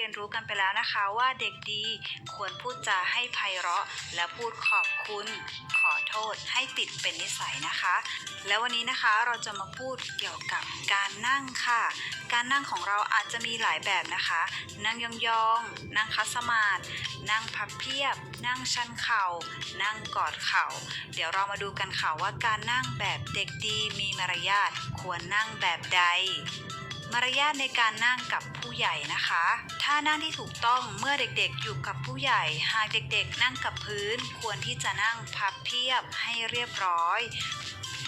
เรียนรู้กันไปแล้วนะคะว่าเด็กดีควรพูดจาให้ไพเราะ และพูดขอบคุณ ขอโทษให้ติดเป็นนิสัยนะคะ แล้ววันนี้นะคะเราจะมาพูดเกี่ยวกับการนั่งค่ะ การนั่งของเราอาจจะมีหลายแบบนะคะ นั่งยองๆ นั่งคัสมาดนั่งพับเพียบ นั่งชันเข่า นั่งกอดเข่า เดี๋ยวเรามาดูกันค่ะว่าการนั่งแบบเด็กดีมีมารยาทควรนั่งแบบใด มารยาทในการนั่งกับผู้ใหญ่นะคะถ้านั่งที่ถูกต้องเมื่อเด็กๆ อยู่กับผู้ใหญ่ หากเด็กๆ นั่งกับพื้น ควรที่จะนั่งพับเพียบให้เรียบร้อย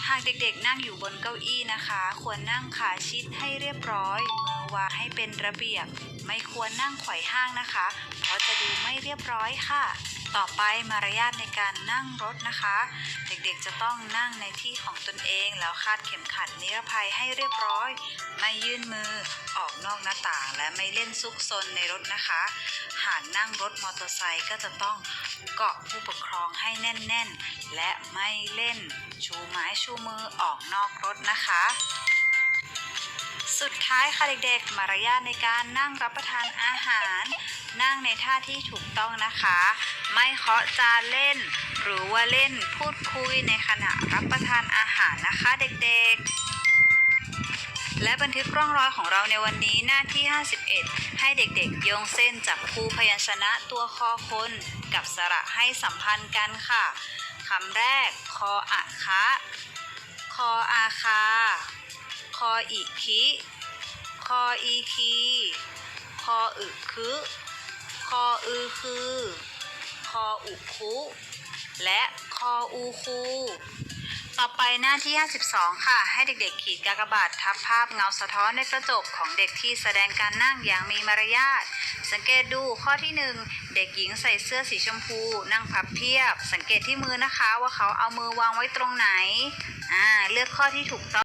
หากเด็กๆ นั่งอยู่บนเก้าอี้นะคะ ควรนั่งขาชิดให้เรียบร้อย มือวางให้เป็นระเบียบ ไม่ควรนั่งไขว่ห้างนะคะ เพราะจะดูไม่เรียบร้อยค่ะ ต่อไปมารยาทในการนั่งรถนะคะ เด็กๆจะต้องนั่งในที่ของตนเอง แล้วคาดเข็มขัดนิรภัยให้เรียบร้อย ไม่ยื่นมือออกนอกหน้าต่าง และไม่เล่นซุกซนในรถนะคะ หากนั่งรถมอเตอร์ไซค์ก็จะต้องเกาะผู้ปกครองให้แน่นๆ และไม่เล่นชูไม้ชูมือออกนอกรถนะคะ สุดท้ายค่ะเด็กๆ มารยาทในการนั่งรับประทานอาหาร นั่งในท่าที่ถูกต้องนะคะ ไม่เคาะจานเล่น หรือว่าเล่นพูดคุยในขณะรับประทานอาหารนะคะเด็กๆและบันทึกร่องรอยของเราในวันนี้หน้าที่ 51 ให้เด็กๆ โยงเส้นจับคู่พยัญชนะตัวคอคน กับสระให้สัมพันธ์กันค่ะคำแรก คออะคะ คออาคา คออิคิ คออีคี คออึคึ คออือคือ คออุคุ และคออูคูต่อไปหน้าที่ 52 ค่ะ ให้เด็กๆ ขีดกากบาททับภาพเงาสะท้อนในกระจกของเด็กที่แสดงการนั่งอย่างมีมารยาท สังเกตดูข้อที่ 1 เด็กหญิงใส่เสื้อสีชมพู นั่งพับเพียบ สังเกตที่มือนะคะว่าเขาเอามือวางไว้ตรงไหน อ่า เลือกข้อที่ถูกต้อง